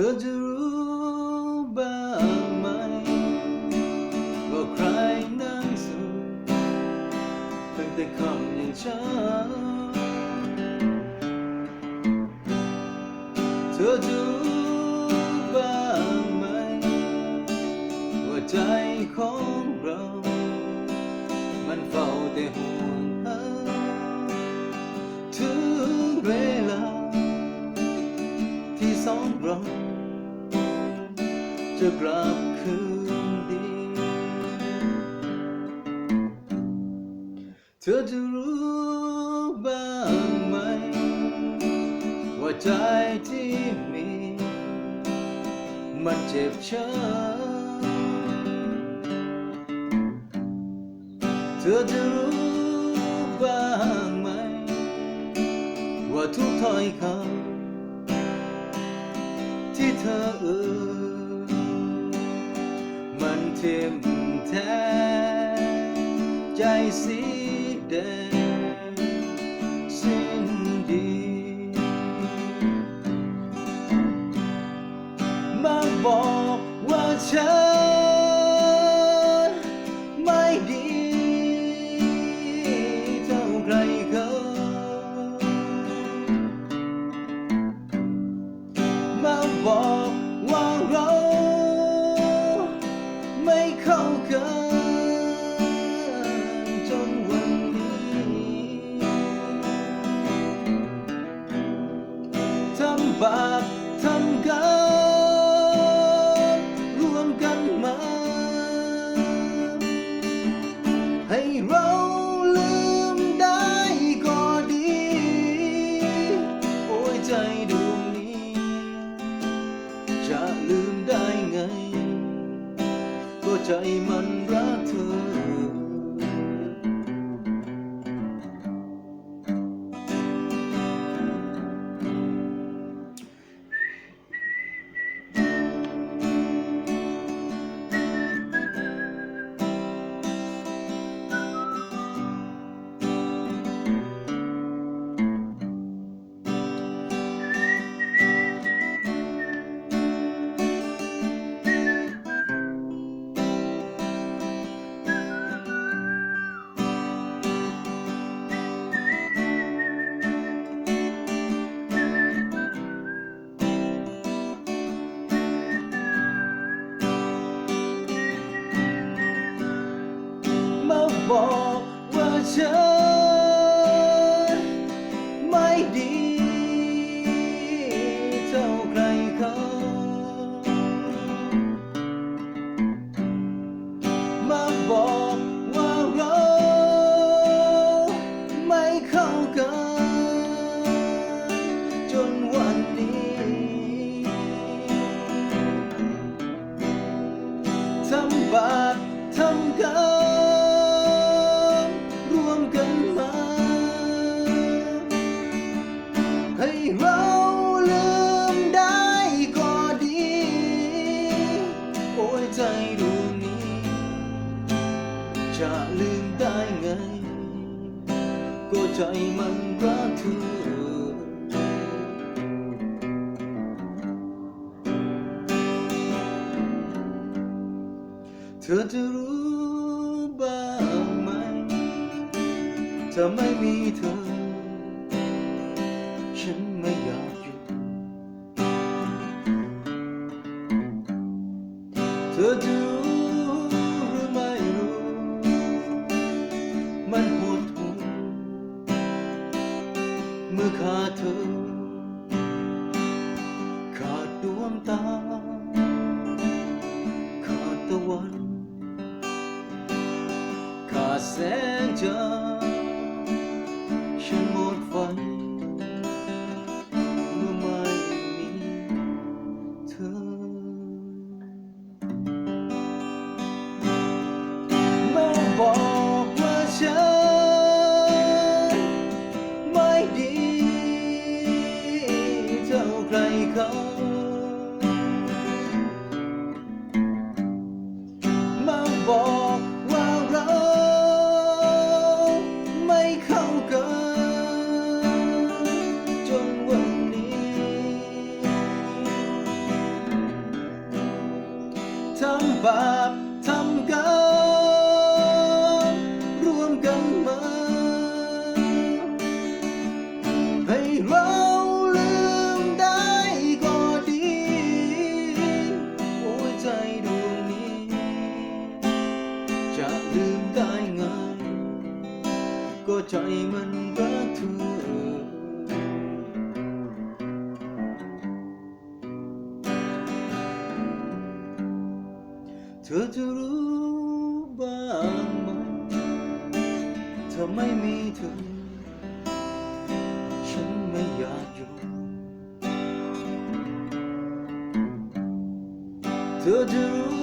ธอจะรู้บ้างไหมว่าใครนั่งสูตั้งแต่คำอย่างฉันเธอจะรู้บ้างไหมว่าใจของเรา มันเฝ้าแต่ห่วงหาถึงเวลา องเราจะกลับคืนดีเธอจะรู้บ้างไหม ว่าใจที่มี มันเจ็บช้ำเธอจะรู้บ้างไหม ว่าทุกถ้อยคำ ที่เธอเอ่ยมันเทียมแท้ใจสีแดง ให้เราลืมได้ก็ดี โอ้ยใจดวงนี้ จะลืมได้ไง ก็ใจมันรักเธอ ม จะลืมได้ไง ก็ใจมันรักเธอเธอจะรู้บ้างไหมถ้าไม่มีเธอ ฉันไม่อยากอยู่ เธอจะ ใจมันรักเธอเธอจะรู้บ้างไหมถ้าไม่มีเธอ ฉันไม่อยากอยู่เธอจะรู้